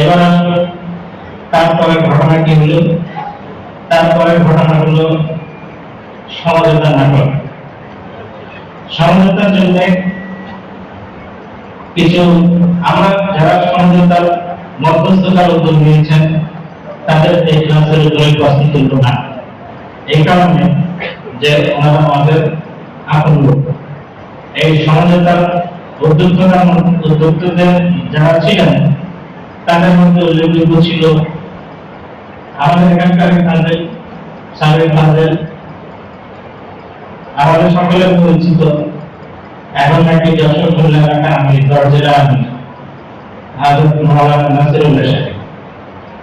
এবার আসলো তারপরে ঘটনা কি হলো তারপরে ঘটনা হলো সমঝোতা নাটক। সমঝোতার জন্য কিছু আমরা যারা সমঝোতার মধ্যস্থতার উদ্যোগ নিয়েছেন, তাদের এই ক্লাসের উপরে প্রশ্ন তুলব না। এই কারণে যে ওনারা আমাদের আপন লোক। এই সমঝোতার উদ্যোক্তা উদ্যোক্তাদের যারা ছিলেন তাদের মধ্যে উল্লেখযোগ্য ছিল আমাদের এখানকার ফান্ডেল সাবেক ফান্ডেল আমাদের সকলের পরিচিত এখন নাকি যশোর এলাকা আমি আমি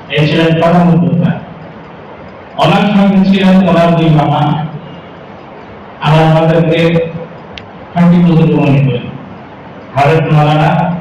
এই ছিলেন উদ্যোক্তা। সঙ্গে ছিলেন দুই মামা। আমরা আমাদেরকে বুজুর্গ মনে করি হজরত মৌলানা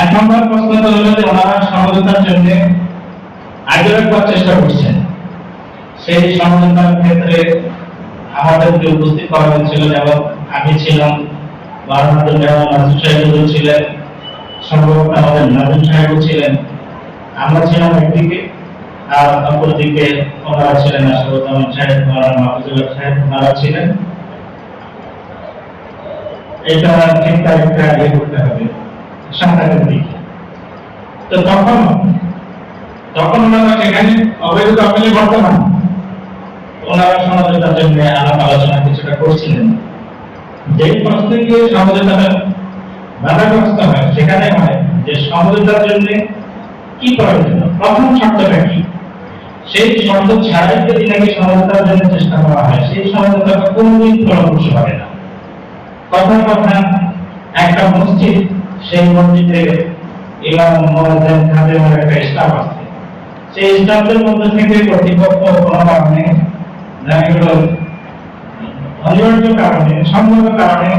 এক নম্বর প্রশ্ন হলো যে ওনারা সমঝোতার জন্য আগেও একবার চেষ্টা করছেন। সেই সমঝোতার ক্ষেত্রে আমাদেরকে উপস্থিত করা হয়েছিল, যেমন আমি ছিলাম বারোহাটুর যেমন নাসির সাহেবও ছিলেন, সম্ভবত আমাদের নাজিম সাহেবও ছিলেন। আমরা ছিলাম একদিকে, আর অপরদিকে ওনারা ছিলেন আশরুজ্জামান সাহেব ওনারা মাহফুজুল্লাহ সাহেব, ওনারা ছিলেন। এটা ঠিক তারিখটা আগে করতে হবে। সন্তানের দিকে তো তখন তখন ওনারা সেখানে অবৈধ আপিলে বর্তমান। ওনারা সমঝোতার জন্য আলাপ আলোচনা কিছুটা করছিলেন। যে প্রশ্নে গিয়ে সমঝোতাটা বাধাগ্রস্ত হয়, সেখানে হয় যে সমঝোতার জন্য কি প্রয়োজন? প্রথম শর্তটা কি? সেই শর্ত ছাড়াই যদি নাকি সমঝোতার জন্য চেষ্টা করা হয়, সেই সমঝোতাটা কোনদিন ফলপ্রসূ হবে না। কথা কথা, একটা মসজিদ সেই মসজিদে ইমাম মোহাম্মদ খাদেমের একটা স্টাফ আছে সেই স্টাফদের মধ্যে থেকে কর্তৃপক্ষ কোনো কারণে দেখা গেল অনিবার্য কারণে সম্ভব কারণে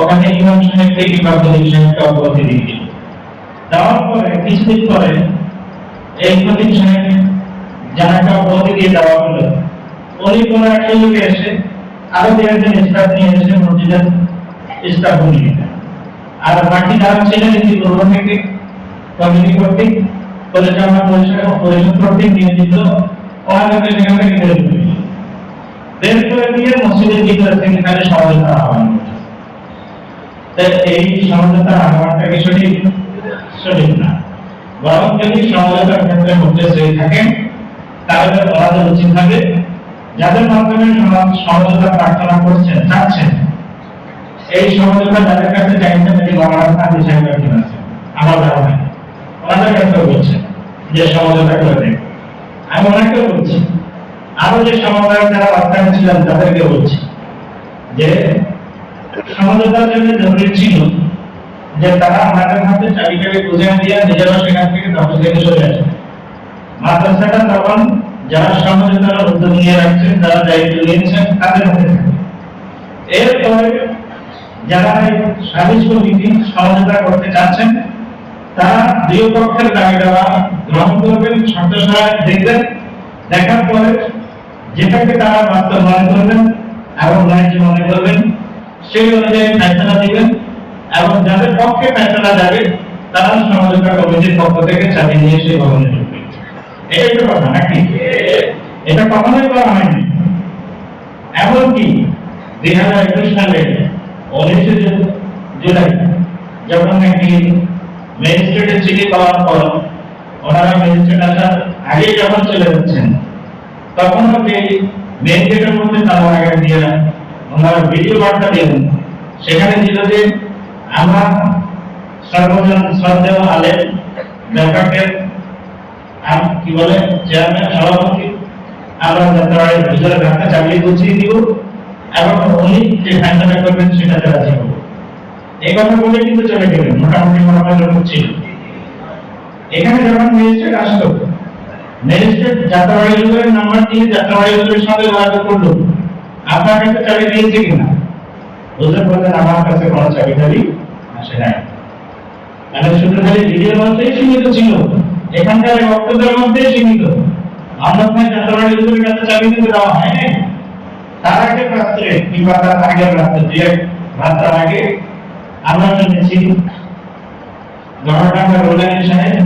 ওখানে ইমাম সাহেবকে কিংবা খতিব সাহেবকে অব্যাহতি দিয়ে দিল দেওয়ার পরে কিছুদিন পরে এই খতিব সাহেব যারাকে অব্যাহতি দিয়ে দেওয়া হলো। উনি কোনো এক সুযোগে এসে আরও দু একজন স্টাফ নিয়ে এসে মসজিদের স্টাফ নিয়ে। আর বাকি যারা ছিলেন ইতিপূর্ব থেকে কমিটি কর্তৃক পরিচালনা পরিষদ পরিষদ কর্তৃক নিয়োজিত ওনাদেরকে সেখান থেকে বের করে। বের করে দিয়ে মসজিদের ভিতরে থেকে তাহলে সমঝোতা আহ্বান এই সমঝোতার আহ্বানটা কি সঠিক? সঠিক না। বরং যদি সমঝোতার ক্ষেত্রে মুদ্রাশ্রী থাকেন, তাহলে ওনাদের উচিত হবে, যাদের মাধ্যমে সমঝোতা প্রার্থনা করছেন, চাচ্ছেন এই সমঝোতা যাদের কাছে চাইছেন এটি গণনা হিসাবে একজন আছে আমার ধারণা ওনাদের কাছে বলছেন যে সমঝোতা করে দেন আমি ওনাকে বলছি। আরও যে সমবায় যারা বাস্তবে ছিলেন তাদেরকে বলছি যে সমঝোতার জন্য জরুরি ছিল যে তারা আমাদের হাতে চাবিটাকে বুঝে দিয়ে নিজেরা সেখান থেকে দখল থেকে সরে আসে। মাদ্রাসাটা তখন যারা সমঝোতার উদ্যোগ নিয়ে রাখছেন যারা দায়িত্ব নিয়েছেন, তাদের হাতে এরপরে যারা এই সালিশ কমিটি সমঝোতা করতে চাচ্ছেন, তারা দুই পক্ষের দাবি গ্রহণ করবেন শর্ত দেখবেন। দেখার পরে যেটাকে তারা বাস্তব মনে করবেন এবং ন্যায্য মনে করবেন, সেই অনুযায়ী ফেসলা দিবেন এবং যাদের পক্ষে ফেসলা যাবে, তারা সমঝোতা কমিটির পক্ষ থেকে চাবি নিয়ে সেই ভবনে ঢুকবে। এটা একটা কথা নাকি? এটা কখনোই করা হয়নি। এমনকি দুই হাজার একুশ সালে উনিশে জুলাই যখন নাকি ম্যাজিস্ট্রেটের চিঠি পাওয়ার পর ওনারা ম্যাজিস্ট্রেট আসার আগে যখন চলে যাচ্ছেন, তখন যে মেন গেটের মধ্যে তারা আগে দিয়ে ওনারা ভিডিও বার্তা দিলেন সেখানে ছিল যে, আমরা সর্বজন শ্রদ্ধেয় আলেম ব্যাপারকে আম কি বলে, চেয়ারম্যান, সভাপতি, আমরা যাত্রাবাড়ির ভিতরে রাখতে চালিয়ে গুছিয়ে দিব। এবং উনি যে ফাইনালটা করবেন এই কথা বলে কিন্তু চলে গেলেন, মোটামুটি এখানে যখন ম্যাজিস্ট্রেট আসলো ম্যাজিস্ট্রেট যাত্রাবাড়ি যুগের নাম্বার দিয়ে সাথে যোগাযোগ করল। আপনার কাছে চাবি দিয়েছে কিনা? বুঝতে পারলেন আমার কাছে কোনো চাবি টাবি আসে নাই। মানে শুধু খালি ভিডিওর মধ্যেই সীমিত ছিল। এখানকার বক্তব্যের মধ্যেই সীমিত। অন্যথায় যাত্রাবাড়ি যুগের কাছে চাবি দিতে দেওয়া হয় তার আগের রাত্রে, কিংবা তার আগের রাত্রে দু এক রাত্র আগে আমরা শুনেছি গণটাঙ্গা রোলানি সাহেব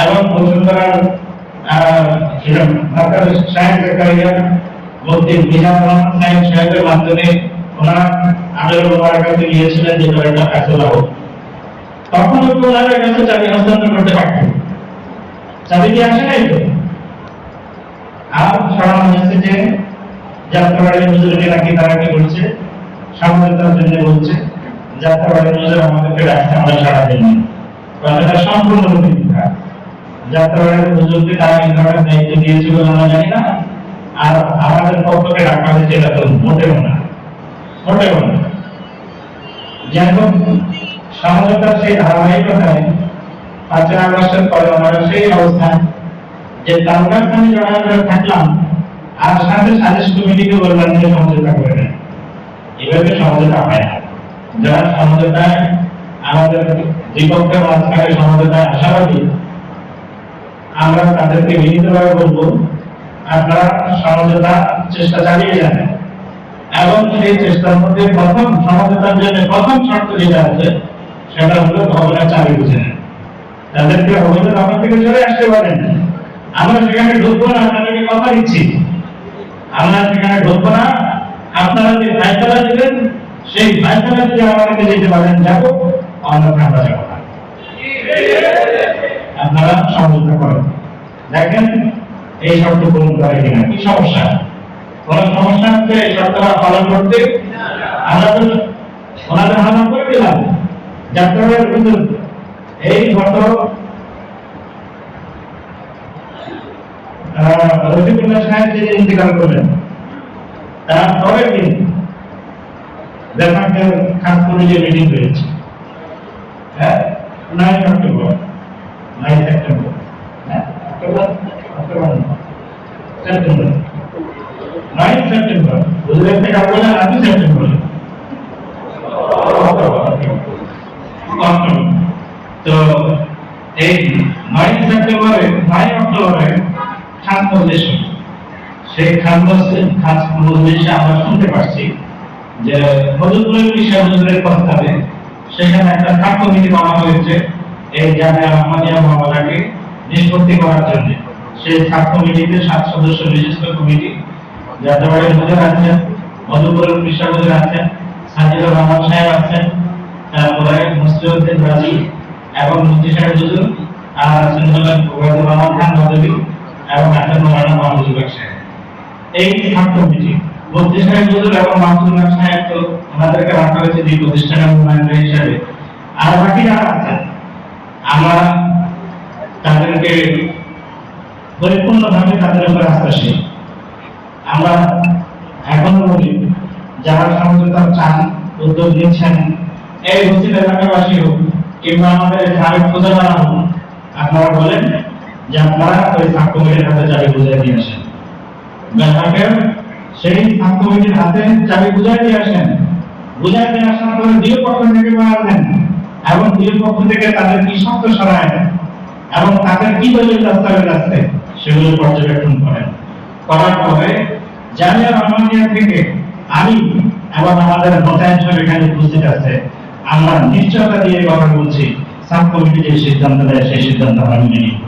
এবং বসুন্ধরার সাহেব জাকারিয়া মুফতি মিজান রহমান সাহেব সাহেবের মাধ্যমে ওনার আমের ওনার কাছে গিয়েছিলেন যে কয়েকটা ফেসলা হোক তখন ওনার কাছে চাবি হস্তান্তর করতে পারতেন। চাবি কি আর যে যাত্রাবাড়ির হুজুরকে নাকি তারা কি বলছে? জন্য বলছে যাত্রাবাড়ির হুজুর আমাদেরকে ডাকছে, আমরা সারা দিন তারা এই ধরনের দায়িত্ব দিয়েছিল আমরা জানি না। আর আমাদের পক্ষকে রাখা হয়েছে এটা তো মোটেও না। মোটেও না। হোক সমঝোতার সেই ধারাবাহিকতায় পাঁচই আগস্টের পরে সেই অবস্থান যে জড়ায় করে থাকলাম আর সাথে সাজেস্ট কমিটিকে বললাম যে সমঝোতা করে দেন এভাবে সমঝোতা হয় না। যারা সমঝোতায় আমাদের দ্বিপক্ষের মাঝখানে সমঝোতায় আশাবাদী, আমরা তাদেরকে বিনীতভাবে বলব, আপনারা সমঝোতা চেষ্টা চালিয়ে যান। এবং সেই চেষ্টার মধ্যে প্রথম সমঝোতার জন্য প্রথম শর্ত যেটা আছে, সেটা হলো ভবনের চাবি বুঝে নেন তাদেরকে ভবনের আমার থেকে চলে আসতে পারেন আমরা সেখানে ঢুকবো না, আপনাদেরকে কথা দিচ্ছি। আমরা সেখানে ঢুকবো না। আপনারা যে ফাইসলা দিবেন, সেই ফাইসলা যদি আমাদেরকে যেতে পারেন। যাব অন্যথা আমরা যাব না। আপনারা সমঝোতা করেন। দেখেন, এই শর্ত পূরণ করে কিনা, কি সমস্যা? কোন সমস্যা হচ্ছে এই শর্তটা পালন করতে? আমরা তো ওনাদের হানা করে দিলাম। হুজুর, এই গত রফিকুল্লাহ সাহেব যে ইন্তেকাল করলেন, তার পরের দিন ব্যাপারটা খাস করে যে মিটিং হয়েছে হ্যাঁ নাইন অক্টোবর নাইন হ্যাঁ নাইন তো এই নয় সেপ্টেম্বরে, নয় অক্টোবরে প্রস্তাবে সেখানে একটা সাব কমিটি হয়েছে এই জামিয়া আহমদিয়া মামলাকে নিষ্পত্তি করার জন্য। সেই সাব সাত সদস্য বিশিষ্ট কমিটি, যাত্রাবাড়ির হুজুর আছেন মধুপুরের বিষয় হুজুর আছেন, সাজিদুর রহমান সাহেব আছেন, তারপরে এবং মুফতি সাহেব এবং আছেন মৌলানা হক সাহেব। এই সাত কমিটি মুফতি সাহেব হুজুর এবং হক সাহেব তো ওনাদেরকে রাখা হয়েছে দুই প্রতিষ্ঠানের নুমাইন্দা হিসাবে। আর বাকি যারা আছেন, আমরা তাদেরকে পরিপূর্ণভাবে তাদের উপর আস্থাশীল আমরা এখনও বলি, যারা সমঝোতা চান, উদ্যোগ নিচ্ছেন, এই উপস্থিত এলাকাবাসী হোক কিংবা আমাদের গ্রামের প্রধানরা হোক, আপনারা বলেন দিয়ে আসেন দিয়ে আসেন। দিয়ে আসার পরে এবং পক্ষ থেকে তাদের কি কি দলীয় দস্তাবেজ আছে সেগুলো পর্যবেক্ষণ করেন। করার পরে জামিয়া রহমানিয়া থেকে আমি এবং আমাদের মোতায়েন এখানে উপস্থিত আছে। আমরা নিশ্চয়তা দিয়ে কথা বলছি। সাব কমিটি যে সিদ্ধান্ত দেয়, সেই সিদ্ধান্ত আমরা মেনে নিব।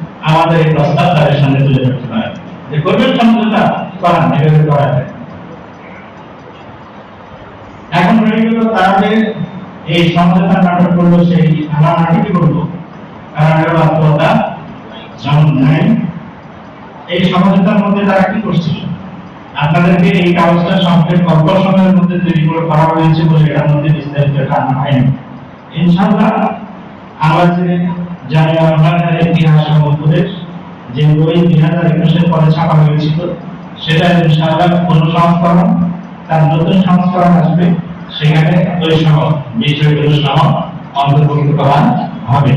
আমাদের এই প্রস্তাব তাদের সামনে তুলে ধরতে পারেন যে করবেন সমঝোতা করান এভাবে করা যায়। এখন রয়ে গেল তাদের এই সমঝোতা নাটক করল সেই আমরা নাটকই করব। কারণ এটা বাস্তবতা। নেয় এই সমঝোতার মধ্যে তারা কি করছিল? আপনাদেরকে এই কাগজটা সংক্ষেপ অল্প সময়ের মধ্যে তৈরি করে করা হয়েছে বলে এটার মধ্যে বিস্তারিত টানা হয়নি ইনশাআল্লাহ আমরা যে জামিয়া বাংলার ইতিহাস উপদেশ, যে বই দুই হাজার একুশের পরে ছাপা হয়েছিল, সেটা ইনশাআল্লাহ সংস্করণ তার নতুন সংস্করণ আসবে। সেখানে ওই সহ বিষয়গুলো সহ অন্তর্ভুক্ত করা হবে।